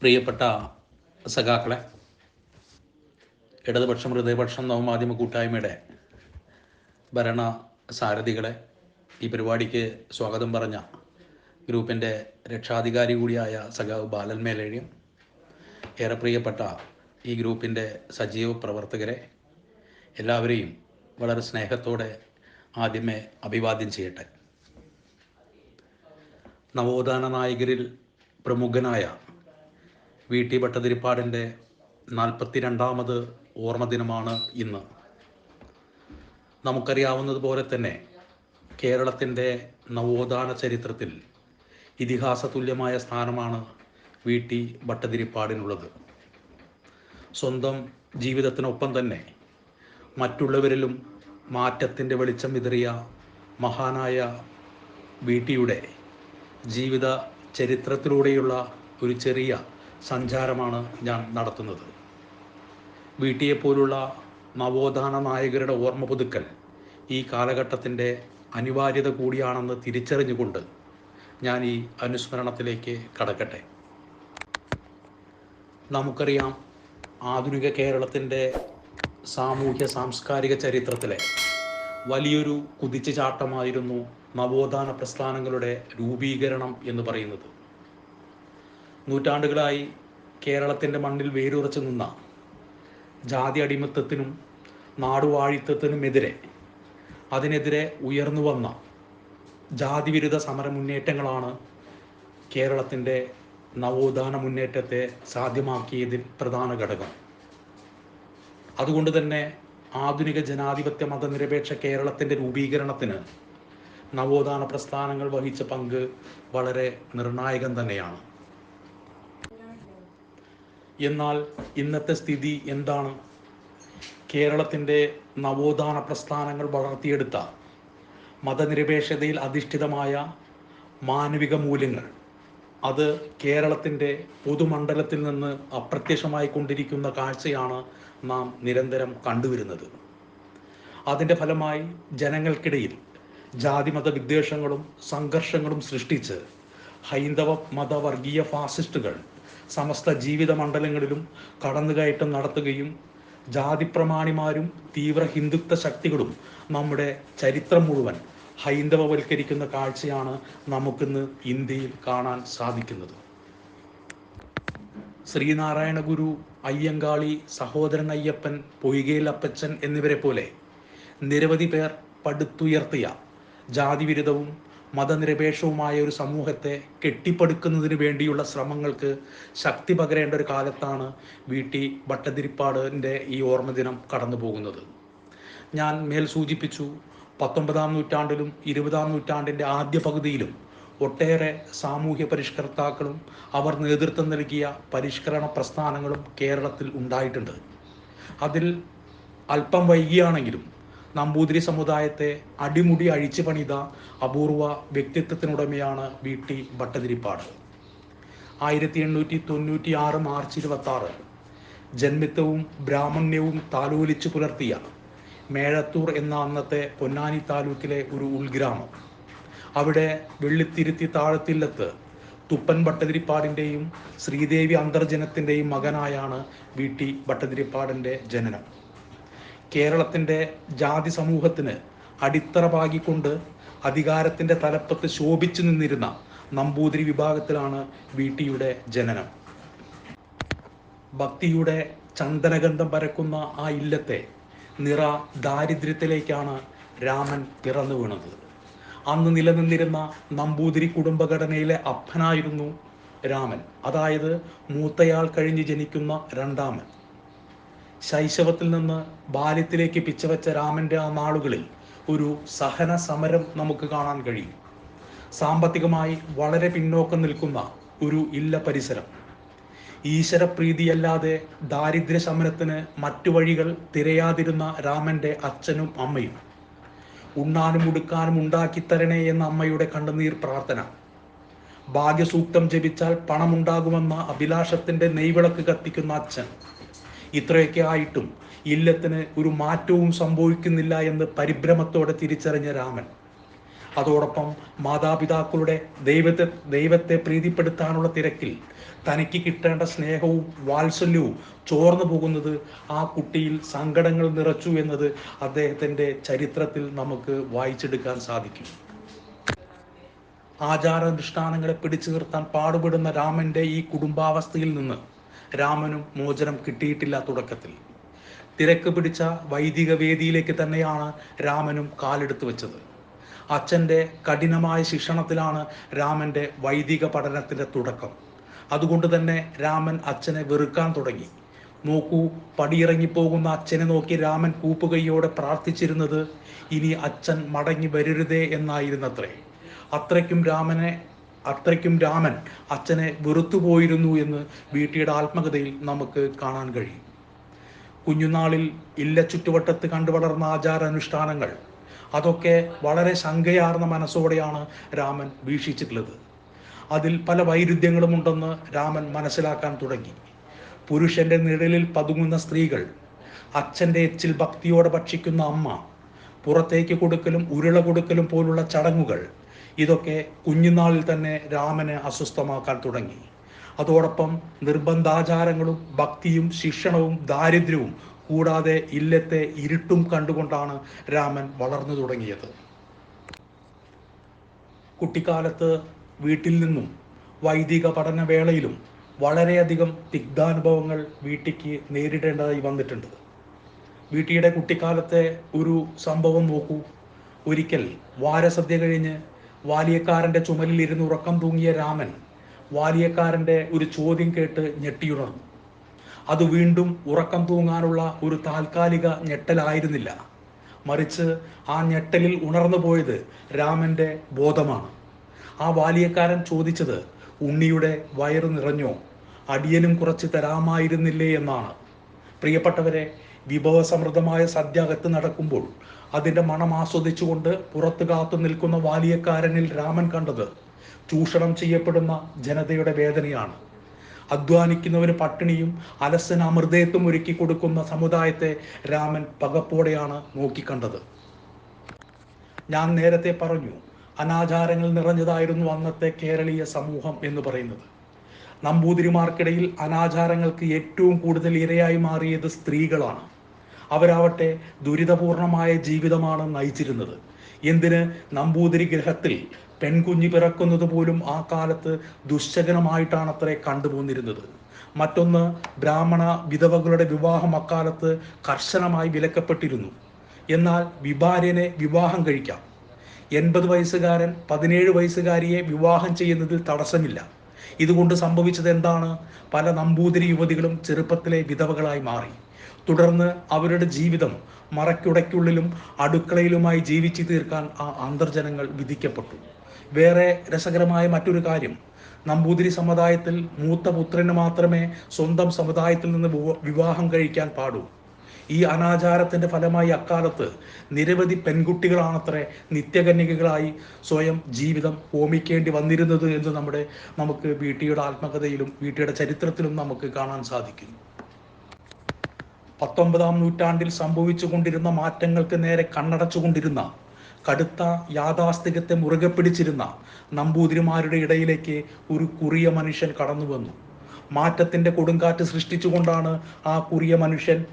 പ്രിയപ്പെട്ട സഖാക്കളെ ഇടതുപക്ഷം ഹൃദയപക്ഷം നവമാധ്യമ കൂട്ടായ്മയുടെ ഭരണ സാരഥികളെ ഈ പരിപാടിക്ക് സ്വാഗതം പറഞ്ഞ ഗ്രൂപ്പിന്റെ രക്ഷാധികാരി കൂടിയായ സഖാവ് ബാലൻ മേലേഴിയും. ഏറെ പ്രിയപ്പെട്ട ഈ ഗ്രൂപ്പിന്റെ സജീവ പ്രവർത്തകരെ എല്ലാവരെയും വളരെ സ്നേഹത്തോടെ ആദ്യമേ അഭിവാദ്യം ചെയ്യട്ടെ. നവോത്ഥാന നായകരിൽ പ്രമുഖനായ വി ടി ഭട്ടതിരിപ്പാടിന്റെ നാൽപ്പത്തി രണ്ടാമത് ഓർമ്മ ദിനമാണ് ഇന്ന് നമുക്കറിയാവുന്നതുപോലെ തന്നെ കേരളത്തിന്റെ നവോത്ഥാന ചരിത്രത്തിൽ ഇതിഹാസ തുല്യമായ സ്ഥാനമാണ് വി ടി ഭട്ടതിരിപ്പാടിനുള്ളത്. സ്വന്തം ജീവിതത്തിനൊപ്പം തന്നെ മറ്റുള്ളവരിലും മാറ്റത്തിന്റെ വെളിച്ചം വിതറിയ മഹാനായ വി ടിയുടെ ജീവിത ചരിത്രത്തിലൂടെയുള്ള ഒരു ചെറിയ സഞ്ചാരമാണ് ഞാൻ നടത്തുന്നത്. വീട്ടിയെപ്പോലുള്ള നവോത്ഥാന നായകരുടെ ഓർമ്മ പുതുക്കൽ ഈ കാലഘട്ടത്തിന്റെ അനിവാര്യത കൂടിയാണെന്ന് തിരിച്ചറിഞ്ഞുകൊണ്ട് ഞാൻ ഈ അനുസ്മരണത്തിലേക്ക് കടക്കട്ടെ. നമുക്കറിയാം ആധുനിക കേരളത്തിന്റെ സാമൂഹ്യ സാംസ്കാരിക ചരിത്രത്തിലെ വലിയൊരു കുതിച്ചുചാട്ടമായിരുന്നു നവോത്ഥാന പ്രസ്ഥാനങ്ങളുടെ രൂപീകരണം എന്ന് പറയുന്നത്. നൂറ്റാണ്ടുകളായി കേരളത്തിന്റെ മണ്ണിൽ വേരുറച്ചു നിന്ന ജാതി അടിമത്തത്തിനും നാടുവാഴിത്തത്തിനുമെതിരെ അതിനെതിരെ ഉയർന്നു വന്ന ജാതിവിരുദ്ധ സമര മുന്നേറ്റങ്ങളാണ് കേരളത്തിന്റെ നവോത്ഥാന മുന്നേറ്റത്തെ സാധ്യമാക്കിയതിൽ പ്രധാന ഘടകം. അതുകൊണ്ട് തന്നെ ആധുനിക ജനാധിപത്യ മതനിരപേക്ഷ കേരളത്തിന്റെ രൂപീകരണത്തിന് നവോത്ഥാന പ്രസ്ഥാനങ്ങൾ വഹിച്ച പങ്ക് വളരെ നിർണായകം തന്നെയാണ്. എന്നാൽ ഇന്നത്തെ സ്ഥിതി എന്താണ്? കേരളത്തിന്റെ നവോത്ഥാന പ്രസ്ഥാനങ്ങൾ വളർത്തിയെടുത്ത മതനിരപേക്ഷതയിൽ അധിഷ്ഠിതമായ മാനവിക മൂല്യങ്ങൾ അത് കേരളത്തിന്റെ പൊതുമണ്ഡലത്തിൽ നിന്ന് അപ്രത്യക്ഷമായി കൊണ്ടിരിക്കുന്ന കാഴ്ചയാണ് നാം നിരന്തരം കണ്ടുവരുന്നത്. അതിന്റെ ഫലമായി ജനങ്ങൾക്കിടയിൽ ജാതിമത വിദ്വേഷങ്ങളും സംഘർഷങ്ങളും സൃഷ്ടിച്ച് ഹൈന്ദവ മതവർഗീയ ഫാസിസ്റ്റുകൾ സമസ്ത ജീവിത മണ്ഡലങ്ങളിലും കടന്നുകയറ്റം നടത്തുകയും ജാതിപ്രമാണിമാരും തീവ്ര ഹിന്ദുത്വ ശക്തികളും നമ്മുടെ ചരിത്രം മുഴുവൻ ഹൈന്ദവവൽക്കരിക്കുന്ന കാഴ്ചയാണ് നമുക്കിന്ന് ഇന്ത്യയിൽ കാണാൻ സാധിക്കുന്നത്. ശ്രീനാരായണ ഗുരു അയ്യങ്കാളി സഹോദരൻ അയ്യപ്പൻ പൊയ്കേൽ അപ്പച്ചൻ എന്നിവരെ പോലെ നിരവധി പേർ പടുത്തുയർത്തിയ ജാതിവിരുദ്ധവും മതനിരപേക്ഷവുമായ ഒരു സമൂഹത്തെ കെട്ടിപ്പടുക്കുന്നതിന് വേണ്ടിയുള്ള ശ്രമങ്ങൾക്ക് ശക്തി പകരേണ്ട ഒരു കാലത്താണ് വി ടി ഭട്ടതിരിപ്പാടിന്റെ ഈ ഓർമ്മദിനം കടന്നു പോകുന്നത് ഞാൻ മേൽ സൂചിപ്പിച്ചു പത്തൊമ്പതാം നൂറ്റാണ്ടിലും ഇരുപതാം നൂറ്റാണ്ടിന്റെ ആദ്യ പകുതിയിലും ഒട്ടേറെ സാമൂഹ്യ പരിഷ്കർത്താക്കളും അവർ നേതൃത്വം നൽകിയ പരിഷ്കരണ പ്രസ്ഥാനങ്ങളും കേരളത്തിൽ ഉണ്ടായിട്ടുണ്ട്. അതിൽ അല്പം വൈകിയാണെങ്കിലും നമ്പൂതിരി സമുദായത്തെ അടിമുടി അഴിച്ചു പണിത അപൂർവ വ്യക്തിത്വത്തിനുടമയാണ് വി. ടി. ഭട്ടതിരിപ്പാട്. ആയിരത്തി എണ്ണൂറ്റി തൊണ്ണൂറ്റി ആറ് മാർച്ച് ഇരുപത്തി ആറ് ജന്മിത്വവും ബ്രാഹ്മണ്യവും താലോലിച്ചു പുലർത്തിയ മേഴത്തൂർ എന്ന അന്നത്തെ പൊന്നാനി താലൂക്കിലെ ഒരു ഉൾഗ്രാമം. അവിടെ വെള്ളിത്തിരുത്തി താഴത്തില്ലത്ത് തുപ്പൻ ഭട്ടതിരിപ്പാടിന്റെയും ശ്രീദേവി അന്തർജനത്തിന്റെയും മകനായാണ് വി. ടി. ഭട്ടതിരിപ്പാടിന്റെ ജനനം. കേരളത്തിന്റെ ജാതി സമൂഹത്തിന് അടിത്തറ പാകിക്കൊണ്ട് അധികാരത്തിന്റെ തലപ്പത്ത് ശോഭിച്ചു നിന്നിരുന്ന നമ്പൂതിരി വിഭാഗത്തിലാണ് വി ടിയുടെ ജനനം. ഭക്തിയുടെ ചന്ദനഗന്ധം പരക്കുന്ന ആ ഇല്ലത്തെ നിറ ദാരിദ്ര്യത്തിലേക്കാണ് രാമൻ പിറന്നു വീണത്. അന്ന് നിലനിന്നിരുന്ന നമ്പൂതിരി കുടുംബഘടനയിലെ അപ്പനായിരുന്നു രാമൻ. അതായത് മൂത്തയാൾ കഴിഞ്ഞ് ജനിക്കുന്ന രണ്ടാമൻ. ശൈശവത്തിൽ നിന്ന് ബാല്യത്തിലേക്ക് പിച്ചവെച്ച രാമന്റെ ആ നാളുകളിൽ ഒരു സഹന സമരം നമുക്ക് കാണാൻ കഴിയും. സാമ്പത്തികമായി വളരെ പിന്നോക്കം നിൽക്കുന്ന ഒരു ഇല്ല പരിസരം. ഈശ്വരപ്രീതിയല്ലാതെ ദാരിദ്ര്യ ശമനത്തിന് മറ്റു വഴികൾ തിരയാതിരുന്ന രാമന്റെ അച്ഛനും അമ്മയും. ഉണ്ണാനും ഉടുക്കാനും ഉണ്ടാക്കിത്തരണേ എന്ന അമ്മയുടെ കണ്ണുനീർ പ്രാർത്ഥന. ഭാഗ്യസൂക്തം ജപിച്ചാൽ പണമുണ്ടാകുമെന്ന അഭിലാഷത്തിന്റെ നെയ്വിളക്ക് കത്തിക്കുന്ന അച്ഛൻ. ഇത്രയൊക്കെ ആയിട്ടും ഇല്ലത്തിന് ഒരു മാറ്റവും സംഭവിക്കുന്നില്ല എന്ന് പരിഭ്രമത്തോടെ തിരിച്ചറിഞ്ഞ രാമൻ. അതോടൊപ്പം മാതാപിതാക്കളുടെ ദൈവത്തെ ദൈവത്തെ പ്രീതിപ്പെടുത്താനുള്ള തിരക്കിൽ തനിക്ക് കിട്ടേണ്ട സ്നേഹവും വാത്സല്യവും ചോർന്നു പോകുന്നത് ആ കുട്ടിയിൽ സങ്കടങ്ങൾ നിറച്ചു എന്നത് അദ്ദേഹത്തിന്റെ ചരിത്രത്തിൽ നമുക്ക് വായിച്ചെടുക്കാൻ സാധിക്കും. ആചാരാനുഷ്ഠാനങ്ങളെ പിടിച്ചു നിർത്താൻ പാടുപെടുന്ന രാമന്റെ ഈ കുടുംബാവസ്ഥയിൽ നിന്ന് രാമനും മോചനം കിട്ടിയിട്ടില്ല തുടക്കത്തിൽ. തിരക്ക് പിടിച്ച വൈദിക വേദിയിലേക്ക് തന്നെയാണ് രാമനും കാലെടുത്തു വെച്ചത്. അച്ഛന്റെ കഠിനമായ ശിക്ഷണത്തിലാണ് രാമന്റെ വൈദിക പഠനത്തിന്റെ തുടക്കം. അതുകൊണ്ട് തന്നെ രാമൻ അച്ഛനെ വെറുക്കാൻ തുടങ്ങി. നോക്കൂ പടിയിറങ്ങിപ്പോകുന്ന അച്ഛനെ നോക്കി രാമൻ കൂപ്പുകൈയോടെ പ്രാർത്ഥിച്ചിരുന്നത് ഇനി അച്ഛൻ മടങ്ങി വരരുതേ എന്നായിരുന്നത്രേ. അത്രയ്ക്കും രാമനെ അത്രയ്ക്കും രാമൻ അച്ഛനെ വെറുത്തുപോയിരുന്നു എന്ന് വീട്ടിയുടെ ആത്മകഥയിൽ നമുക്ക് കാണാൻ കഴിയും. കുഞ്ഞുനാളിൽ ഇല്ല ചുറ്റുവട്ടത്ത് കണ്ടുവളർന്ന ആചാരാനുഷ്ഠാനങ്ങൾ. അതൊക്കെ വളരെ ശങ്കയാർന്ന മനസ്സോടെയാണ് രാമൻ വീക്ഷിച്ചിട്ടുള്ളത്. അതിൽ പല വൈരുദ്ധ്യങ്ങളും ഉണ്ടെന്ന് രാമൻ മനസ്സിലാക്കാൻ തുടങ്ങി. പുരുഷന്റെ നിഴലിൽ പതുങ്ങുന്ന സ്ത്രീകൾ അച്ഛന്റെ എച്ചിൽ ഭക്തിയോടെ ഭക്ഷിക്കുന്ന അമ്മ പുറത്തേക്ക് കൊടുക്കലും ഉരുള കൊടുക്കലും പോലുള്ള ചടങ്ങുകൾ ഇതൊക്കെ കുഞ്ഞുനാളിൽ തന്നെ രാമനെ അസ്വസ്ഥമാക്കാൻ തുടങ്ങി. അതോടൊപ്പം നിർബന്ധാചാരങ്ങളും ഭക്തിയും ശിക്ഷണവും ദാരിദ്ര്യവും കൂടാതെ ഇല്ലത്തെ ഇരുട്ടും കണ്ടുകൊണ്ടാണ് രാമൻ വളർന്നു തുടങ്ങിയത്. കുട്ടിക്കാലത്ത് വീട്ടിൽ നിന്നും വൈദിക പഠനവേളയിലും വളരെയധികം തിഗ്ധാനുഭവങ്ങൾ വീട്ടിക്ക് നേരിടേണ്ടതായി വന്നിട്ടുണ്ട്. വീട്ടിയുടെ കുട്ടിക്കാലത്തെ ഒരു സംഭവം നോക്കൂ. ഒരിക്കൽ വാരസദ്യ കഴിഞ്ഞ് വാലിയക്കാരന്റെ ചുമലിൽ ഇരുന്ന് ഉറക്കം തൂങ്ങിയ രാമൻ വാലിയക്കാരന്റെ ഒരു ചോദ്യം കേട്ട് ഞെട്ടിയുണർന്നു. അത് വീണ്ടും ഉറക്കം തൂങ്ങാനുള്ള ഒരു താൽക്കാലിക ഞെട്ടലായിരുന്നില്ല. മറിച്ച് ആ ഞെട്ടലിൽ ഉണർന്നു പോയത് രാമന്റെ ബോധമാണ്. ആ വാലിയക്കാരൻ ചോദിച്ചത് ഉണ്ണിയുടെ വയറ് നിറഞ്ഞോ? അടിയനും കുറച്ച് തരാമായിരുന്നില്ലേ? എന്നാണ്. പ്രിയപ്പെട്ടവരെ വിഭവസമൃദ്ധമായ സദ്യ അകത്ത് നടക്കുമ്പോൾ അതിന്റെ മണം ആസ്വദിച്ചുകൊണ്ട് പുറത്ത് കാത്തു നിൽക്കുന്ന വാലിയക്കാരനിൽ രാമൻ കണ്ടത് ചൂഷണം ചെയ്യപ്പെടുന്ന ജനതയുടെ വേദനയാണ്. അധ്വാനിക്കുന്നവന് പട്ടിണിയും അലസന അമൃതയത്വം ഒരുക്കി കൊടുക്കുന്ന സമുദായത്തെ രാമൻ പകപ്പോടെയാണ് നോക്കിക്കണ്ടത്. ഞാൻ നേരത്തെ പറഞ്ഞു അനാചാരങ്ങൾ നിറഞ്ഞതായിരുന്നു അന്നത്തെ കേരളീയ സമൂഹം എന്ന് പറയുന്നത്. നമ്പൂതിരിമാർക്കിടയിൽ അനാചാരങ്ങൾക്ക് ഏറ്റവും കൂടുതൽ ഇരയായി മാറിയത് സ്ത്രീകളാണ്. അവരാവട്ടെ ദുരിതപൂർണമായ ജീവിതമാണ് നയിച്ചിരുന്നത്. എന്തിന് നമ്പൂതിരി ഗ്രഹത്തിൽ പെൺകുഞ്ഞ് പിറക്കുന്നത് പോലും ആ കാലത്ത് ദുശ്ശകനമായിട്ടാണ് അത്രേ കണ്ടുപോന്നിരുന്നത്. മറ്റൊന്ന് ബ്രാഹ്മണ വിധവകളുടെ വിവാഹം അക്കാലത്ത് കർശനമായി വിലക്കപ്പെട്ടിരുന്നു. എന്നാൽ വിഭാര്യനെ വിവാഹം കഴിക്കാം. എൺപത് വയസ്സുകാരൻ പതിനേഴ് വയസ്സുകാരിയെ വിവാഹം ചെയ്യുന്നതിൽ തടസ്സമില്ല. ഇതുകൊണ്ട് സംഭവിച്ചത് എന്താണ് പല നമ്പൂതിരി യുവതികളും ചെറുപ്പത്തിലെ വിധവകളായി മാറി. തുടർന്ന് അവരുടെ ജീവിതം മറക്കുടയ്ക്കുള്ളിലും അടുക്കളയിലുമായി ജീവിച്ചു തീർക്കാൻ ആ അന്തർജനങ്ങൾ വിധിക്കപ്പെട്ടു. വേറെ രസകരമായ മറ്റൊരു കാര്യം. നമ്പൂതിരി സമുദായത്തിൽ മൂത്ത പുത്രന് മാത്രമേ സ്വന്തം സമുദായത്തിൽ നിന്ന് വിവാഹം കഴിക്കാൻ പാടൂ. ഈ അനാചാരത്തിന്റെ ഫലമായി അക്കാലത്ത് നിരവധി പെൺകുട്ടികളാണത്രേ നിത്യകന്യകകളായി സ്വയം ജീവിതം ഹോമിക്കേണ്ടി വന്നിരുന്നത് എന്ന് നമ്മുടെ നമുക്ക് വീട്ടിയുടെ ആത്മകഥയിലും വീട്ടിയുടെ ചരിത്രത്തിലും നമുക്ക് കാണാൻ സാധിക്കും പത്തൊമ്പതാം നൂറ്റാണ്ടിൽ സംഭവിച്ചുകൊണ്ടിരുന്ന മാറ്റങ്ങൾക്ക് നേരെ കണ്ണടച്ചുകൊണ്ടിരുന്ന കടുത്ത യാഥാസ്ഥികത്തെ മുറുകെ പിടിച്ചിരുന്ന നമ്പൂതിരിമാരുടെ ഇടയിലേക്ക് ഒരു കുറിയ മനുഷ്യൻ കടന്നു വന്നു. മാറ്റത്തിന്റെ കൊടുങ്കാറ്റ് സൃഷ്ടിച്ചുകൊണ്ടാണ് ആ കുറിയ മനുഷ്യൻ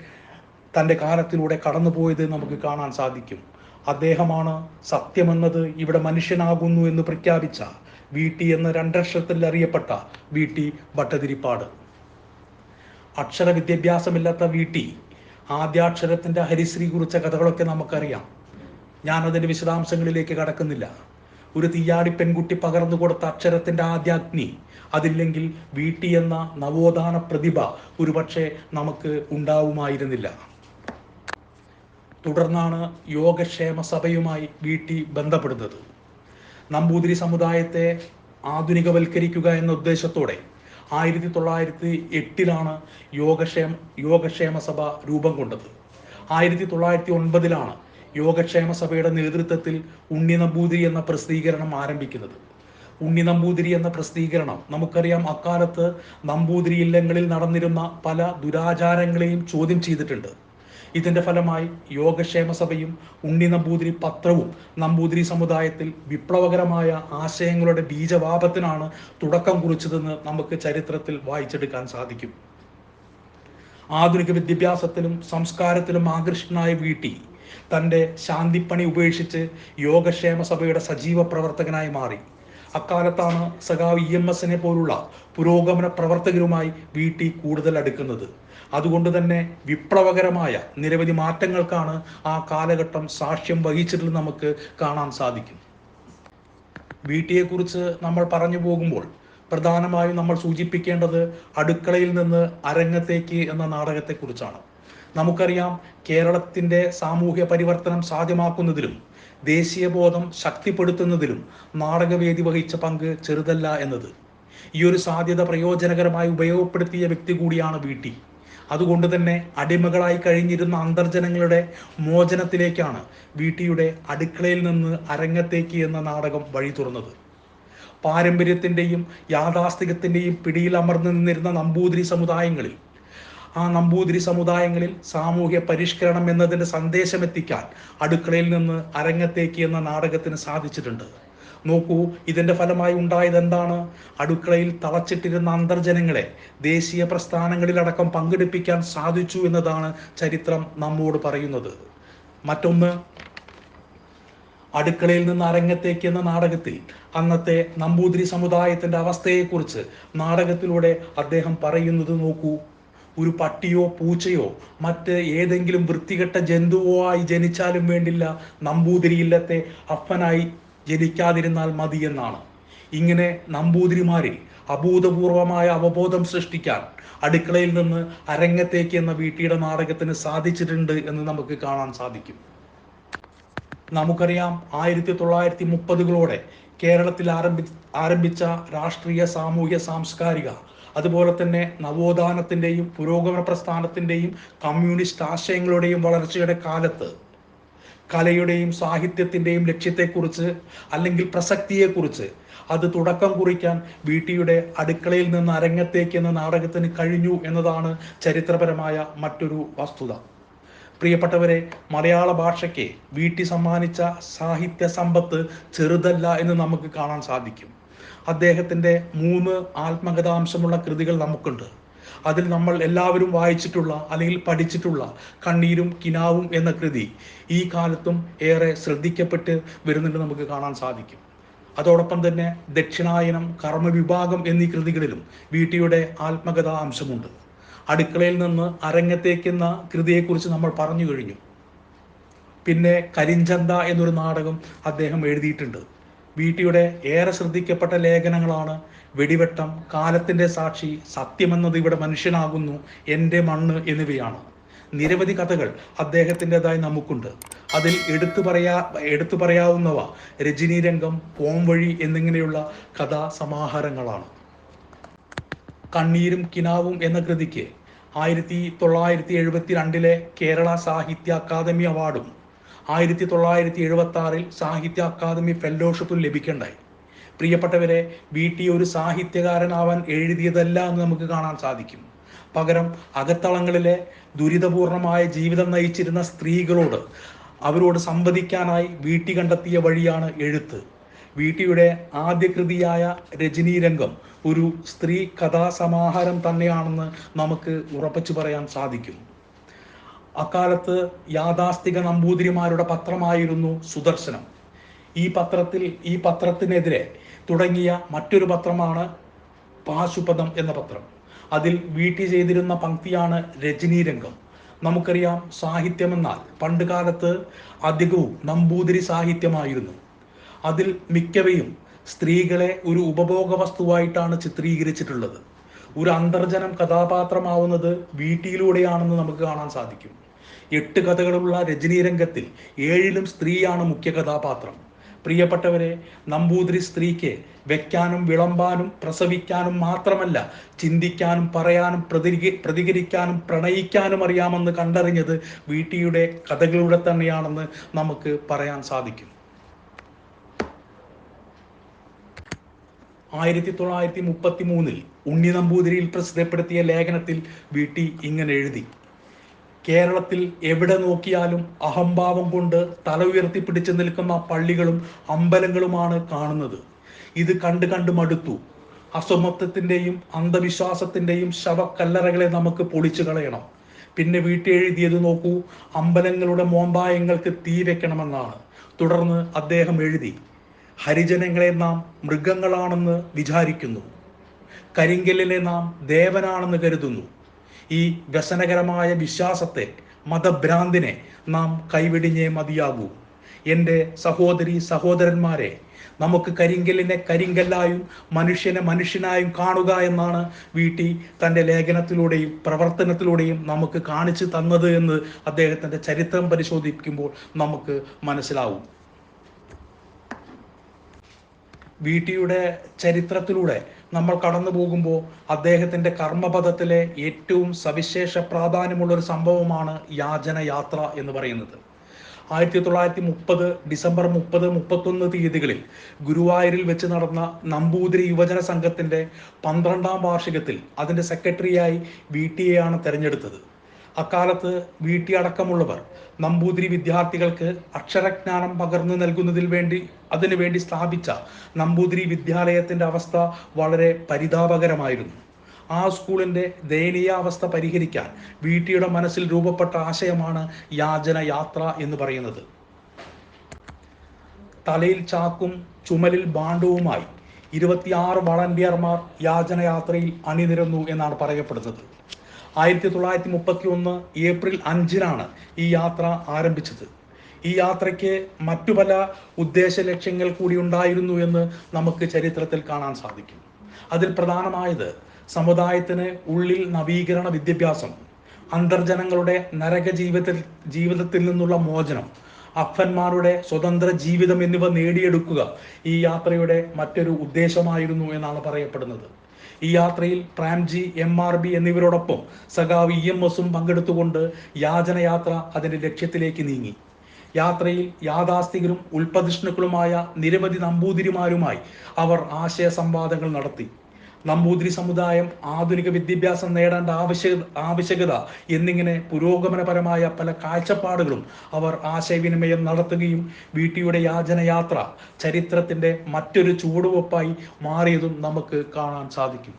തന്റെ കാലത്തിലൂടെ കടന്നുപോയത് നമുക്ക് കാണാൻ സാധിക്കും. അദ്ദേഹമാണ് സത്യമെന്നത് ഇവിടെ മനുഷ്യനാകുന്നു എന്ന് പ്രഖ്യാപിച്ച വീട്ടി എന്ന രണ്ടക്ഷരത്തിൽ അറിയപ്പെട്ട വി ടി ഭട്ടതിരിപ്പാട്. അക്ഷര വിദ്യാഭ്യാസമില്ലാത്ത വീട്ടിൽ ആദ്യാക്ഷരത്തിന്റെ ഹരിശ്രീ കുറിച്ച കഥകളൊക്കെ നമുക്കറിയാം. ഞാൻ അതിന്റെ വിശദാംശങ്ങളിലേക്ക് കടക്കുന്നില്ല. ഒരു തീയാടി പെൺകുട്ടി പകർന്നു കൊടുത്ത അക്ഷരത്തിന്റെ ആദ്യാഗ്നി അതില്ലെങ്കിൽ വീട്ടി എന്ന നവോത്ഥാന പ്രതിഭ ഒരുപക്ഷെ നമുക്ക് ഉണ്ടാവുമായിരുന്നില്ല. തുടർന്നാണ് യോഗക്ഷേമ സഭയുമായി വീട്ടി ബന്ധപ്പെടുന്നത്. നമ്പൂതിരി സമുദായത്തെ ആധുനികവൽക്കരിക്കുക എന്ന ഉദ്ദേശത്തോടെ ആയിരത്തി തൊള്ളായിരത്തി എട്ടിലാണ് യോഗക്ഷേമ യോഗക്ഷേമ സഭ രൂപം കൊണ്ടത്. ആയിരത്തി തൊള്ളായിരത്തി ഒൻപതിലാണ് യോഗക്ഷേമ സഭയുടെ നേതൃത്വത്തിൽ ഉണ്ണി നമ്പൂതിരി എന്ന പ്രസിദ്ധീകരണം ആരംഭിക്കുന്നത്. ഉണ്ണി നമ്പൂതിരി എന്ന പ്രസിദ്ധീകരണം നമുക്കറിയാം അക്കാലത്ത് നമ്പൂതിരി ഇല്ലങ്ങളിൽ നടന്നിരുന്ന പല ദുരാചാരങ്ങളെയും ചോദ്യം ചെയ്തിട്ടുണ്ട്. ഇതിന്റെ ഫലമായി യോഗക്ഷേമ സഭയും ഉണ്ണി നമ്പൂതിരി പത്രവും നമ്പൂതിരി സമുദായത്തിൽ വിപ്ലവകരമായ ആശയങ്ങളുടെ ബീജവാപത്തിനാണ് തുടക്കം കുറിച്ചതെന്ന് നമുക്ക് ചരിത്രത്തിൽ വായിച്ചെടുക്കാൻ സാധിക്കും. ആധുനിക വിദ്യാഭ്യാസത്തിലും സംസ്കാരത്തിലും ആകൃഷ്ടനായ വീട്ടി തന്റെ ശാന്തിപ്പണി ഉപേക്ഷിച്ച് യോഗക്ഷേമ സഭയുടെ സജീവ പ്രവർത്തകനായി മാറി. അക്കാലത്താണ് സഖാവ് ഇ എം എസിനെ പോലുള്ള പുരോഗമന പ്രവർത്തകരുമായി വീട്ടി കൂടുതൽ അടുക്കുന്നത്. അതുകൊണ്ട് തന്നെ വിപ്ലവകരമായ നിരവധി മാറ്റങ്ങൾക്കാണ് ആ കാലഘട്ടം സാക്ഷ്യം വഹിച്ചിട്ട് നമുക്ക് കാണാൻ സാധിക്കും. വീട്ടിയെക്കുറിച്ച് നമ്മൾ പറഞ്ഞു പോകുമ്പോൾ പ്രധാനമായും നമ്മൾ സൂചിപ്പിക്കേണ്ടത് അടുക്കളയിൽ നിന്ന് അരങ്ങത്തേക്ക് എന്ന നാടകത്തെക്കുറിച്ചാണ്. നമുക്കറിയാം കേരളത്തിന്റെ സാമൂഹ്യ പരിവർത്തനം സാധ്യമാക്കുന്നതിലും ദേശീയബോധം ശക്തിപ്പെടുത്തുന്നതിലും നാടകവേദി വഹിച്ച പങ്ക് ചെറുതല്ല എന്നത്. ഈ ഒരു സാധ്യത പ്രയോജനകരമായി ഉപയോഗപ്പെടുത്തിയ വ്യക്തി കൂടിയാണ് വീട്ടി. അതുകൊണ്ട് തന്നെ അടിമകളായി കഴിഞ്ഞിരുന്ന അന്തർജനങ്ങളുടെ മോചനത്തിലേക്കാണ് വീട്ടിയുടെ അടുക്കളയിൽ നിന്ന് അരങ്ങത്തേക്ക് എന്ന നാടകം വഴി തുറന്നത്. പാരമ്പര്യത്തിന്റെയും യാഥാസ്ഥികത്തിന്റെയും പിടിയിൽ അമർന്നു നിന്നിരുന്ന നമ്പൂതിരി സമുദായങ്ങളിൽ ആ നമ്പൂതിരി സമുദായങ്ങളിൽ സാമൂഹ്യ പരിഷ്കരണം എന്നതിന്റെ സന്ദേശം എത്തിക്കാൻ അടുക്കളയിൽ നിന്ന് അരങ്ങത്തേക്ക് എന്ന നാടകത്തിന് സാധിച്ചിട്ടുണ്ട്. നോക്കൂ ഇതിന്റെ ഫലമായി ഉണ്ടായത് എന്താണ്? അടുക്കളയിൽ തളച്ചിട്ടിരുന്ന അന്തർജനങ്ങളെ ദേശീയ പ്രസ്ഥാനങ്ങളിലടക്കം പങ്കെടുപ്പിക്കാൻ സാധിച്ചു എന്നതാണ് ചരിത്രം നമ്മോട് പറയുന്നത്. മറ്റൊന്ന് അടുക്കളയിൽ നിന്ന് അരങ്ങത്തേക്ക് എന്ന നാടകത്തിൽ അന്നത്തെ നമ്പൂതിരി സമുദായത്തിന്റെ അവസ്ഥയെക്കുറിച്ച് നാടകത്തിലൂടെ അദ്ദേഹം പറയുന്നത് നോക്കൂ. ഒരു പട്ടിയോ പൂച്ചയോ മറ്റ് ഏതെങ്കിലും വൃത്തികെട്ട ജന്തുവോ ആയി ജനിച്ചാലും വേണ്ടില്ല നമ്പൂതിരി ഇല്ലത്തെ അപ്പനായി ജനിക്കാതിരുന്നാൽ മതി എന്നാണ്. ഇങ്ങനെ നമ്പൂതിരിമാരിൽ അഭൂതപൂർവമായ അവബോധം സൃഷ്ടിക്കാൻ അടുക്കളയിൽ നിന്ന് അരങ്ങത്തേക്ക് എന്ന വീട്ടിയുടെ നാടകത്തിന് സാധിച്ചിട്ടുണ്ട് എന്ന് നമുക്ക് കാണാൻ സാധിക്കും. നമുക്കറിയാം ആയിരത്തി തൊള്ളായിരത്തി മുപ്പതുകളോടെ കേരളത്തിൽ ആരംഭി ആരംഭിച്ച രാഷ്ട്രീയ സാമൂഹ്യ സാംസ്കാരിക അതുപോലെ തന്നെ നവോത്ഥാനത്തിന്റെയും പുരോഗമന പ്രസ്ഥാനത്തിന്റെയും കമ്മ്യൂണിസ്റ്റ് ആശയങ്ങളുടെയും വളർച്ചയുടെ കാലത്ത് കലയുടെയും സാഹിത്യത്തിന്റെയും ലക്ഷ്യത്തെക്കുറിച്ച് അല്ലെങ്കിൽ പ്രസക്തിയെക്കുറിച്ച് അത് തുടക്കം കുറിക്കാൻ വീട്ടിയുടെ അടുക്കളയിൽ നിന്ന് അരങ്ങത്തേക്ക് എന്ന നാടകത്തിന് കഴിഞ്ഞു എന്നതാണ് ചരിത്രപരമായ മറ്റൊരു വസ്തുത. പ്രിയപ്പെട്ടവരെ മലയാള ഭാഷയ്ക്ക് വീട്ടി സമ്മാനിച്ച സാഹിത്യ സമ്പത്ത് ചെറുതല്ല എന്ന് നമുക്ക് കാണാൻ സാധിക്കും. അദ്ദേഹത്തിന്റെ മൂന്ന് ആത്മകഥാംശമുള്ള കൃതികൾ നമുക്കുണ്ട്. അതിൽ നമ്മൾ എല്ലാവരും വായിച്ചിട്ടുള്ള അല്ലെങ്കിൽ പഠിച്ചിട്ടുള്ള കണ്ണീരും കിനാവും എന്ന കൃതി ഈ കാലത്തും ഏറെ ശ്രദ്ധിക്കപ്പെട്ട് വരുന്നുണ്ട് നമുക്ക് കാണാൻ സാധിക്കും. അതോടൊപ്പം തന്നെ ദക്ഷിണായനം കർമ്മവിഭാഗം എന്നീ കൃതികളിലും വീട്ടിയുടെ ആത്മകഥാ അംശമുണ്ട്. അടുക്കളയിൽ നിന്ന് അരങ്ങത്തേക്കുന്ന കൃതിയെക്കുറിച്ച് നമ്മൾ പറഞ്ഞു കഴിഞ്ഞു. പിന്നെ കരിഞ്ചന്ത എന്നൊരു നാടകം അദ്ദേഹം എഴുതിയിട്ടുണ്ട്. വീട്ടിയുടെ ഏറെ ശ്രദ്ധിക്കപ്പെട്ട ലേഖനങ്ങളാണ് വെടിവെട്ടം കാലത്തിന്റെ സാക്ഷി സത്യമെന്നത് ഇവിടെ മനുഷ്യനാകുന്നു എന്റെ മണ്ണ് എന്നിവയാണ്. നിരവധി കഥകൾ അദ്ദേഹത്തിന്റെതായി നമുക്കുണ്ട്. അതിൽ എടുത്തു പറയാ എടുത്തു പറയാവുന്നവ രജനീ രംഗം പോംവഴി എന്നിങ്ങനെയുള്ള കഥാസമാഹാരങ്ങളാണ്. കണ്ണീരും കിനാവും എന്ന കൃതിക്ക് ആയിരത്തി തൊള്ളായിരത്തി എഴുപത്തി രണ്ടിലെ കേരള സാഹിത്യ അക്കാദമി അവാർഡും ആയിരത്തി തൊള്ളായിരത്തി എഴുപത്തി ആറിൽ സാഹിത്യ അക്കാദമി ഫെല്ലോഷിപ്പും ലഭിക്കണ്ടായി. പ്രിയപ്പെട്ടവരെ വീട്ടി ഒരു സാഹിത്യകാരനാവാൻ എഴുതിയതല്ല എന്ന് നമുക്ക് കാണാൻ സാധിക്കും. പകരം അകത്തളങ്ങളിലെ ദുരിതപൂർണമായ ജീവിതം നയിച്ചിരുന്ന സ്ത്രീകളോട് അവരോട് സംവദിക്കാനായി വീട്ടി കണ്ടെത്തിയ വഴിയാണ് എഴുത്ത്. വീട്ടിയുടെ ആദ്യ കൃതിയായ രജനീരംഗം ഒരു സ്ത്രീ കഥാസമാഹാരം തന്നെയാണെന്ന് നമുക്ക് ഉറപ്പിച്ചു പറയാൻ സാധിക്കും. അക്കാലത്ത് യാഥാസ്ഥിക നമ്പൂതിരിമാരുടെ പത്രമായിരുന്നു സുദർശനം. ഈ പത്രത്തിൽ ഈ പത്രത്തിനെതിരെ തുടങ്ങിയ മറ്റൊരു പത്രമാണ് പാശുപദം എന്ന പത്രം. അതിൽ വീട്ടി ചെയ്തിരുന്ന പങ്ക്തിയാണ് രജനീരംഗം നമുക്കറിയാം സാഹിത്യമെന്നാൽ പണ്ട് കാലത്ത് അധികവും നമ്പൂതിരി സാഹിത്യമായിരുന്നു. അതിൽ മിക്കവയും സ്ത്രീകളെ ഒരു ഉപഭോഗ വസ്തുവായിട്ടാണ് ചിത്രീകരിച്ചിട്ടുള്ളത്. ഒരു അന്തർജനം കഥാപാത്രമാവുന്നത് വീട്ടിയിലൂടെയാണെന്ന് നമുക്ക് കാണാൻ സാധിക്കും. എട്ട് കഥകളുള്ള രജനീരംഗത്തിൽ ഏഴിലും സ്ത്രീയാണ് മുഖ്യ കഥാപാത്രം. പ്രിയപ്പെട്ടവരെ നമ്പൂതിരി സ്ത്രീക്ക് വെക്കാനും വിളമ്പാനും പ്രസവിക്കാനും മാത്രമല്ല ചിന്തിക്കാനും പറയാനും പ്രതികരി പ്രതികരിക്കാനും പ്രണയിക്കാനും അറിയാമെന്ന് കണ്ടറിഞ്ഞത് വീട്ടിയുടെ കഥകളിലൂടെ തന്നെയാണെന്ന് നമുക്ക് പറയാൻ സാധിക്കും. ആയിരത്തി തൊള്ളായിരത്തി മുപ്പത്തി മൂന്നിൽ ഉണ്ണി നമ്പൂതിരിയിൽ പ്രസിദ്ധപ്പെടുത്തിയ ലേഖനത്തിൽ വീട്ടി ഇങ്ങനെ എഴുതി. കേരളത്തിൽ എവിടെ നോക്കിയാലും അഹംഭാവം കൊണ്ട് തല ഉയർത്തിപ്പിടിച്ച് നിൽക്കുന്ന പള്ളികളും അമ്പലങ്ങളുമാണ് കാണുന്നത്. ഇത് കണ്ട് കണ്ട് മടുത്തു. അസമത്വത്തിന്റെയും അന്ധവിശ്വാസത്തിന്റെയും ശവക്കല്ലറകളെ നമുക്ക് പൊളിച്ചു കളയണം. പിന്നെ വീട്ടിലെഴുതിയത് നോക്കൂ അമ്പലങ്ങളുടെ മോമ്പായങ്ങൾക്ക് തീ വെക്കണമെന്നാണ്. തുടർന്ന് അദ്ദേഹം എഴുതി ഹരിജനങ്ങളെ നാം മൃഗങ്ങളാണെന്ന് വിചാരിക്കുന്നു. കരിങ്കല്ലിനെ നാം ദേവനാണെന്ന് കരുതുന്നു. ഈ വ്യസനകരമായ വിശ്വാസത്തെ മതഭ്രാന്തിനെ നാം കൈവിടിഞ്ഞേ മതിയാകൂ. എന്റെ സഹോദരി സഹോദരന്മാരെ നമുക്ക് കരിങ്കല്ലിനെ കരിങ്കല്ലായും മനുഷ്യനെ മനുഷ്യനായും കാണുക എന്നാണ് വീട്ടി തന്റെ ലേഖനത്തിലൂടെയും പ്രവർത്തനത്തിലൂടെയും നമുക്ക് കാണിച്ചു തന്നത് എന്ന് അദ്ദേഹത്തിന്റെ ചരിത്രം പരിശോധിക്കുമ്പോൾ നമുക്ക് മനസ്സിലാവും. വീട്ടിയുടെ ചരിത്രത്തിലൂടെ നമ്മൾ കടന്നു പോകുമ്പോൾ അദ്ദേഹത്തിന്റെ കർമ്മപഥത്തിലെ ഏറ്റവും സവിശേഷ പ്രാധാന്യമുള്ള ഒരു സംഭവമാണ് യാചന യാത്ര എന്ന് പറയുന്നത്. ആയിരത്തി തൊള്ളായിരത്തി മുപ്പത് ഡിസംബർ മുപ്പത് മുപ്പത്തൊന്ന് തീയതികളിൽ ഗുരുവായൂരിൽ വെച്ച് നടന്ന നമ്പൂതിരി യുവജന സംഘത്തിന്റെ പന്ത്രണ്ടാം വാർഷികത്തിൽ അതിന്റെ സെക്രട്ടറിയായി വി ആണ് തെരഞ്ഞെടുത്തത്. അക്കാലത്ത് വീട്ടി അടക്കമുള്ളവർ നമ്പൂതിരി വിദ്യാർത്ഥികൾക്ക് അക്ഷരജ്ഞാനം പകർന്നു നൽകുന്നതിൽ വേണ്ടി അതിനു വേണ്ടി സ്ഥാപിച്ച നമ്പൂതിരി വിദ്യാലയത്തിന്റെ അവസ്ഥ വളരെ പരിതാപകരമായിരുന്നു. ആ സ്കൂളിന്റെ ദയനീയാവസ്ഥ പരിഹരിക്കാൻ വീട്ടിയുടെ മനസ്സിൽ രൂപപ്പെട്ട ആശയമാണ് യാചന യാത്ര എന്ന് പറയുന്നത്. തലയിൽ ചാക്കും ചുമലിൽ ബാണ്ഡവുമായി ഇരുപത്തിയാറ് വളണ്ടിയർമാർ യാചനയാത്രയിൽ അണിനിരന്നു എന്നാണ് പറയപ്പെടുന്നത്. ആയിരത്തി തൊള്ളായിരത്തി മുപ്പത്തി ഒന്ന് ഏപ്രിൽ അഞ്ചിനാണ് ഈ യാത്ര ആരംഭിച്ചത്. ഈ യാത്രയ്ക്ക് മറ്റു പല ഉദ്ദേശ ലക്ഷ്യങ്ങൾ കൂടി ഉണ്ടായിരുന്നു എന്ന് നമുക്ക് ചരിത്രത്തിൽ കാണാൻ സാധിക്കും. അതിൽ പ്രധാനമായത് സമുദായത്തിന് ഉള്ളിൽ നവീകരണ വിദ്യാഭ്യാസം അന്തർജനങ്ങളുടെ നരക ജീവിതത്തിൽ ജീവിതത്തിൽ നിന്നുള്ള മോചനം അപ്പന്മാരുടെ സ്വതന്ത്ര ജീവിതം എന്നിവ നേടിയെടുക്കുക ഈ യാത്രയുടെ മറ്റൊരു ഉദ്ദേശമായിരുന്നു എന്നാണ് പറയപ്പെടുന്നത്. ഈ യാത്രയിൽ ട്രാംജി എം ആർ ബി എന്നിവരോടൊപ്പം സഖാവ് ഇ എം എസും പങ്കെടുത്തുകൊണ്ട് യാചനയാത്ര അതിന്റെ ലക്ഷ്യത്തിലേക്ക് നീങ്ങി. യാത്രയിൽ യാഥാസ്ഥികരും ഉൽപ്പതിഷ്ണുക്കളുമായ നിരവധി നമ്പൂതിരിമാരുമായി അവർ ആശയ സംവാദങ്ങൾ നടത്തി. നമ്പൂതിരി സമുദായം ആധുനിക വിദ്യാഭ്യാസം നേടേണ്ട ആവശ്യ ആവശ്യകത എന്നിങ്ങനെ പുരോഗമനപരമായ പല കാഴ്ചപ്പാടുകളും അവർ ആശയവിനിമയം നടത്തുകയും വീട്ടിയുടെ യാചനയാത്ര ചരിത്രത്തിന്റെ മറ്റൊരു ചുവടുവെപ്പായി മാറിയതും നമുക്ക് കാണാൻ സാധിക്കും.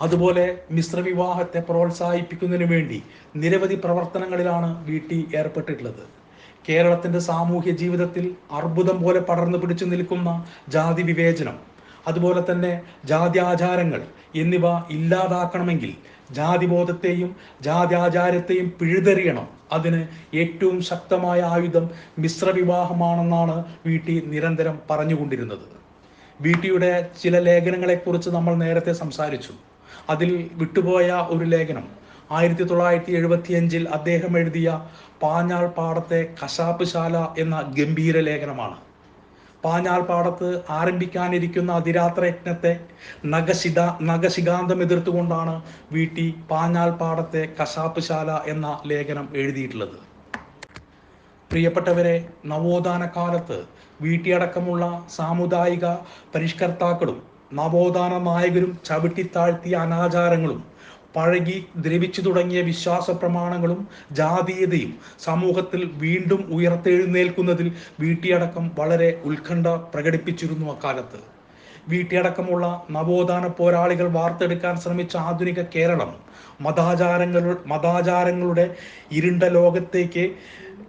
അതുപോലെ മിശ്രവിവാഹത്തെ പ്രോത്സാഹിപ്പിക്കുന്നതിനു വേണ്ടി നിരവധി പ്രവർത്തനങ്ങളിലാണ് വീട്ടി ഏർപ്പെട്ടിട്ടുള്ളത്. കേരളത്തിന്റെ സാമൂഹ്യ ജീവിതത്തിൽ അർബുദം പോലെ പടർന്നു പിടിച്ചു നിൽക്കുന്ന ജാതി വിവേചനം അതുപോലെ തന്നെ ജാതി ആചാരങ്ങൾ എന്നിവ ഇല്ലാതാക്കണമെങ്കിൽ ജാതിബോധത്തെയും ജാതി ആചാരത്തെയും പിഴുതെറിയണം. അതിന് ഏറ്റവും ശക്തമായ ആയുധം മിശ്രവിവാഹമാണെന്നാണ് ടി. നിരന്തരം പറഞ്ഞുകൊണ്ടിരുന്നത്. വി. ടിയുടെ ചില ലേഖനങ്ങളെക്കുറിച്ച് നമ്മൾ നേരത്തെ സംസാരിച്ചു. അതിൽ വിട്ടുപോയ ഒരു ലേഖനം ആയിരത്തി തൊള്ളായിരത്തി എഴുപത്തി അഞ്ചിൽ അദ്ദേഹം എഴുതിയ പാഞ്ഞാൾ പാടത്തെ കശാപ്പ് ശാല എന്ന ഗംഭീര ലേഖനമാണ്. പാഞ്ഞാൾ പാടത്ത് ആരംഭിക്കാനിരിക്കുന്ന അതിരാത്ര യജ്ഞത്തെ നഗശിത നഗശികാന്തം എതിർത്തുകൊണ്ടാണ് വീട്ടി പാഞ്ഞാൾ പാടത്തെ കശാപ്പ് ശാല എന്ന ലേഖനം എഴുതിയിട്ടുള്ളത്. പ്രിയപ്പെട്ടവരെ നവോത്ഥാന കാലത്ത് വീട്ടിയടക്കമുള്ള സാമുദായിക പരിഷ്കർത്താക്കളും നവോത്ഥാന നായകരും ചവിട്ടിത്താഴ്ത്തിയ അനാചാരങ്ങളും പഴകി ദ്രവിച്ചു തുടങ്ങിയ വിശ്വാസ പ്രമാണങ്ങളും ജാതീയതയും സമൂഹത്തിൽ വീണ്ടും ഉയർത്തെഴുന്നേൽക്കുന്നതിൽ വീട്ടിയടക്കം വളരെ ഉത്കണ്ഠ പ്രകടിപ്പിച്ചിരുന്നു അക്കാലത്ത്. വീട്ടിയടക്കമുള്ള നവോത്ഥാന പോരാളികൾ വാർത്തെടുക്കാൻ ശ്രമിച്ച ആധുനിക കേരളം മതാചാരങ്ങൾ മതാചാരങ്ങളുടെ ഇരുണ്ട ലോകത്തേക്ക്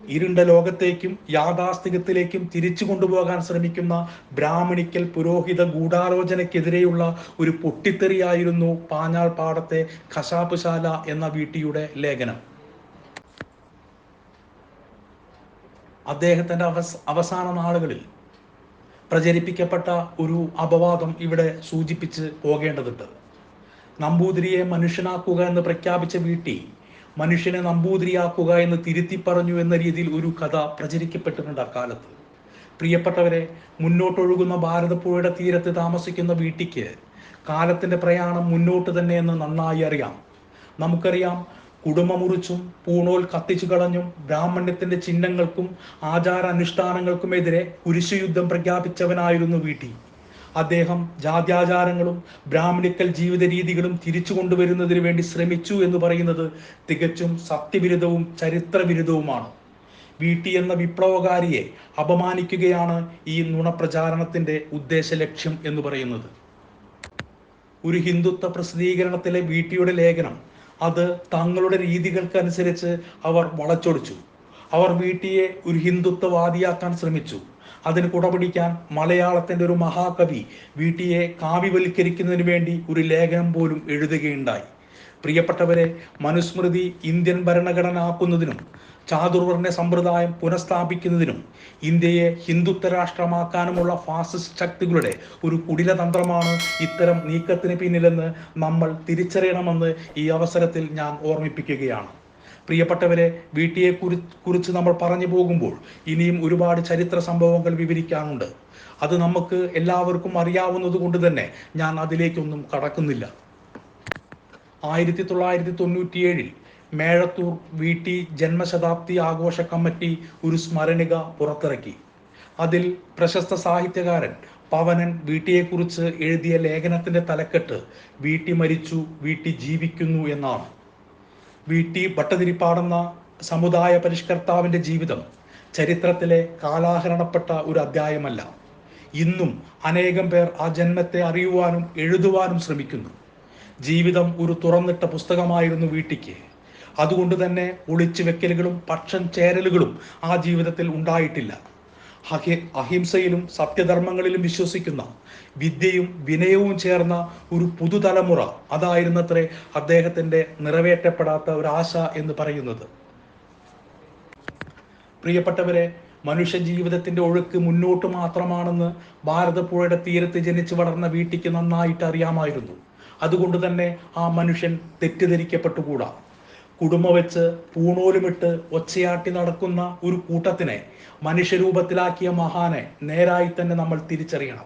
ഇരുണ്ട ലോകത്തേക്കും യാഥാസ്ഥികത്തിലേക്കും തിരിച്ചു കൊണ്ടുപോകാൻ ശ്രമിക്കുന്ന ബ്രാഹ്മണിക്കൽ പുരോഹിത ഗൂഢാലോചനയ്ക്കെതിരെയുള്ള ഒരു പൊട്ടിത്തെറിയായിരുന്നു പാഞ്ഞാൾ പാടത്തെ ഖശാപ്പുശാല എന്ന വീട്ടിയുടെ ലേഖനം. അദ്ദേഹത്തിന്റെ അവസ് അവസാന നാളുകളിൽ പ്രചരിപ്പിക്കപ്പെട്ട ഒരു അപവാദം ഇവിടെ സൂചിപ്പിച്ച് പോകേണ്ടതുണ്ട്. നമ്പൂതിരിയെ മനുഷ്യനാക്കുക എന്ന് പ്രഖ്യാപിച്ച വീട്ടി മനുഷ്യനെ നമ്പൂതിരിയാക്കുക എന്ന് തിരുത്തി പറഞ്ഞു എന്ന രീതിയിൽ ഒരു കഥ പ്രചരിക്കപ്പെട്ടിട്ടുണ്ട് അക്കാലത്ത് പ്രിയപ്പെട്ടവരെ മുന്നോട്ടൊഴുകുന്ന ഭാരതപ്പുഴയുടെ തീരത്ത് താമസിക്കുന്ന വീട്ടിക്ക് കാലത്തിന്റെ പ്രയാണം മുന്നോട്ട് തന്നെ എന്ന് നന്നായി അറിയാം. നമുക്കറിയാം കുടുംബമുറിച്ചും പൂണോൽ കത്തിച്ചു കളഞ്ഞും ബ്രാഹ്മണ്യത്തിന്റെ ചിഹ്നങ്ങൾക്കും ആചാര അനുഷ്ഠാനങ്ങൾക്കുമെതിരെ കുരിശുയുദ്ധം പ്രഖ്യാപിച്ചവനായിരുന്നു വീട്ടി അദ്ദേഹം ജാത്യാചാരങ്ങളും ബ്രാഹ്മണിക്കൽ ജീവിത രീതികളും തിരിച്ചു കൊണ്ടുവരുന്നതിന് വേണ്ടി ശ്രമിച്ചു എന്ന് പറയുന്നത് തികച്ചും സത്യവിരുദ്ധവും ചരിത്രവിരുദ്ധവുമാണ്. വി ടി എന്ന വിപ്ലവകാരിയെ അപമാനിക്കുകയാണ് ഈ നുണപ്രചാരണത്തിന്റെ ഉദ്ദേശ ലക്ഷ്യം എന്ന് പറയുന്നത്. ഒരു ഹിന്ദുത്വ പ്രസിദ്ധീകരണത്തിലെ വി ടിയുടെ ലേഖനം അത് തങ്ങളുടെ രീതികൾക്കനുസരിച്ച് അവർ വളച്ചൊടിച്ചു. അവർ വി ടിയെ ഒരു ഹിന്ദുത്വവാദിയാക്കാൻ ശ്രമിച്ചു. അതിന് കുടപിടിക്കാൻ മലയാളത്തിന്റെ ഒരു മഹാകവി വി ടിയെ കാവ്യവൽക്കരിക്കുന്നതിന് വേണ്ടി ഒരു ലേഖനം പോലും എഴുതുകയുണ്ടായി. പ്രിയപ്പെട്ടവരെ മനുസ്മൃതി ഇന്ത്യൻ ഭരണഘടന ആക്കുന്നതിനും ചാതുർവർണ സമ്പ്രദായം പുനഃസ്ഥാപിക്കുന്നതിനും ഇന്ത്യയെ ഹിന്ദുത്വ രാഷ്ട്രമാക്കാനുമുള്ള ഫാസിസ്റ്റ് ശക്തികളുടെ ഒരു കുടിലതന്ത്രമാണ് ഇത്തരം നീക്കത്തിന് പിന്നിലെന്ന് നമ്മൾ തിരിച്ചറിയണമെന്ന് ഈ അവസരത്തിൽ ഞാൻ ഓർമ്മിപ്പിക്കുകയാണ്. പ്രിയപ്പെട്ടവരെ വീട്ടിയെ കുറി കുറിച്ച് നമ്മൾ പറഞ്ഞു പോകുമ്പോൾ ഇനിയും ഒരുപാട് ചരിത്ര സംഭവങ്ങൾ വിവരിക്കാനുണ്ട്. അത് നമുക്ക് എല്ലാവർക്കും അറിയാവുന്നത് കൊണ്ട് തന്നെ ഞാൻ അതിലേക്കൊന്നും കടക്കുന്നില്ല. ആയിരത്തി തൊള്ളായിരത്തി തൊണ്ണൂറ്റിയേഴിൽ മേഴത്തൂർ വി ടി ജന്മശതാബ്ദി ആഘോഷ കമ്മിറ്റി ഒരു സ്മരണിക പുറത്തിറക്കി. അതിൽ പ്രശസ്ത സാഹിത്യകാരൻ പവനൻ വീട്ടിയെക്കുറിച്ച് എഴുതിയ ലേഖനത്തിന്റെ തലക്കെട്ട് വീട്ടി മരിച്ചു വീട്ടി ജീവിക്കുന്നു എന്നാണ്. വീട്ടി ഭട്ടതിരിപ്പാടെന്ന സമുദായ പരിഷ്കർത്താവിന്റെ ജീവിതം ചരിത്രത്തിലെ കാലാഹരണപ്പെട്ട ഒരു അധ്യായമല്ല. ഇന്നും അനേകം പേർ ആ ജന്മത്തെ അറിയുവാനും എഴുതുവാനും ശ്രമിക്കുന്നു. ജീവിതം ഒരു തുറന്നിട്ട പുസ്തകമായിരുന്നു വീട്ടിക്ക് അതുകൊണ്ട് തന്നെ ഒളിച്ചു വെക്കലുകളും പക്ഷം ചേരലുകളും ആ ജീവിതത്തിൽ ഉണ്ടായിട്ടില്ല. അഹിംസയിലും സത്യധർമ്മങ്ങളിലും വിശ്വസിക്കുന്ന വിദ്യയും വിനയവും ചേർന്ന ഒരു പുതുതലമുറ അതായിരുന്നത്രേ അദ്ദേഹത്തിന്റെ നിറവേറ്റപ്പെടാത്ത ഒരു ആശ എന്ന് പറയുന്നത്. പ്രിയപ്പെട്ടവരെ മനുഷ്യ ജീവിതത്തിന്റെ ഒഴുക്ക് മുന്നോട്ട് മാത്രമാണെന്ന് ഭാരതപ്പുഴയുടെ തീരത്ത് ജനിച്ചു വളർന്ന വീട്ടിക്ക് നന്നായിട്ട് അറിയാമായിരുന്നു. അതുകൊണ്ട് തന്നെ ആ മനുഷ്യൻ തെറ്റിദ്ധരിക്കപ്പെട്ടുകൂടാ. കുടുംബ വെച്ച് പൂണൂലുമിട്ട് ഒച്ചയാട്ടി നടക്കുന്ന ഒരു കൂട്ടത്തിനെ മനുഷ്യരൂപത്തിലാക്കിയ മഹാനെ നേരായി തന്നെ നമ്മൾ തിരിച്ചറിയണം.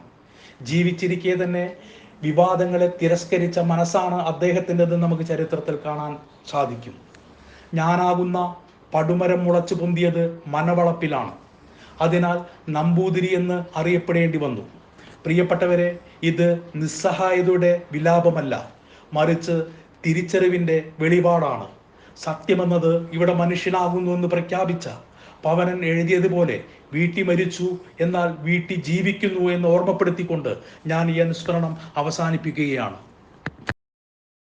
ജീവിച്ചിരിക്കെ തന്നെ വിവാദങ്ങളെ തിരസ്കരിച്ച മനസ്സാണ് അദ്ദേഹത്തിന്റെത് നമുക്ക് ചരിത്രത്തിൽ കാണാൻ സാധിക്കും. ഞാനാകുന്ന പടുമരം മുളച്ചു പൊന്തിയത് മനവളപ്പിലാണ്. അതിനാൽ നമ്പൂതിരി എന്ന് അറിയപ്പെടേണ്ടി വന്നു. പ്രിയപ്പെട്ടവരെ ഇത് നിസ്സഹായതയുടെ വിലാപമല്ല. മറിച്ച് തിരിച്ചറിവിന്റെ വെളിപാടാണ്. സത്യമെന്നത് ഇവിടെ മനുഷ്യനാകുന്നു എന്ന് പ്രഖ്യാപിച്ച പവനൻ എഴുതിയതുപോലെ വീട്ടി മരിച്ചു എന്നാൽ വീട്ടി ജീവിക്കുന്നു എന്ന് ഓർമ്മപ്പെടുത്തിക്കൊണ്ട് ഞാൻ ഈ അനുസ്മരണം അവസാനിപ്പിക്കുകയാണ്.